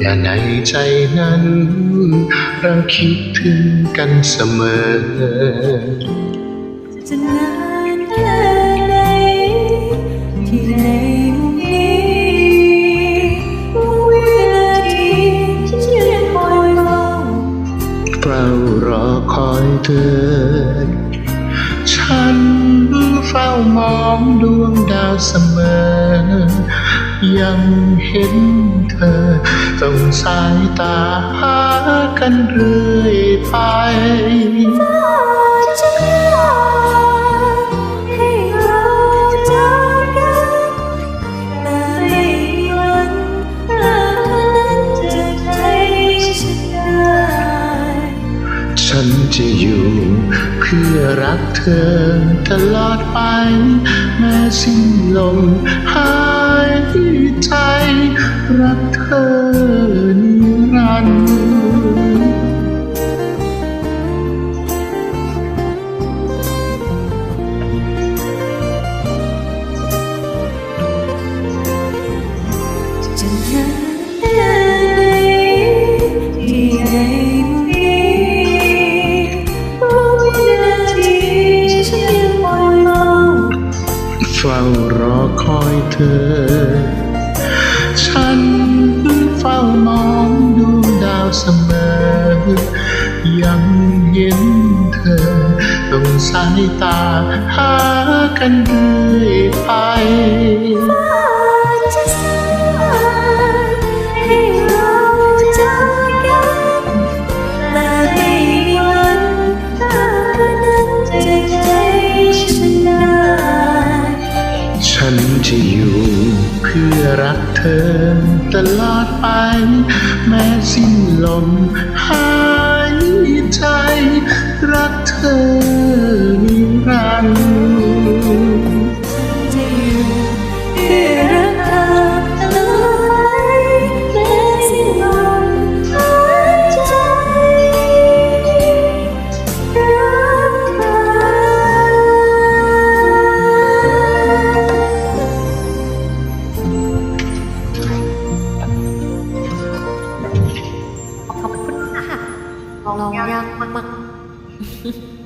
อย่าในใจนั้นเราคิดถึงกันเสมอ จะนานแค่ไหนที่ในมุมนี้วินาทีฉันยังคอยเฝ้าเฝ้ารอคอยเธอ ฉันเฝ้ามองดวงดาวเสมอ ยังเห็นเธอต้องสายตาหากันเรื่อยไปจะอยากให้เราจากกันแต่ไม่มีวันรักนั้นจะใช้ฉันจะอยู่ เพื่อรักเธอตลอดไป แม้สิ้นลมหายใจ รักเธอนิรันดร์ เฝ้ารอคอยเธอ ฉันเฝ้ามองดูดาวเสมอ ยังเห็นเธอต้องสายตาหากันเรื่อยไป จะอยู่เพื่อรักเธอตลอดไป แม้สิ้นลมหาย ขอบคุณค่ะลองยากมากๆ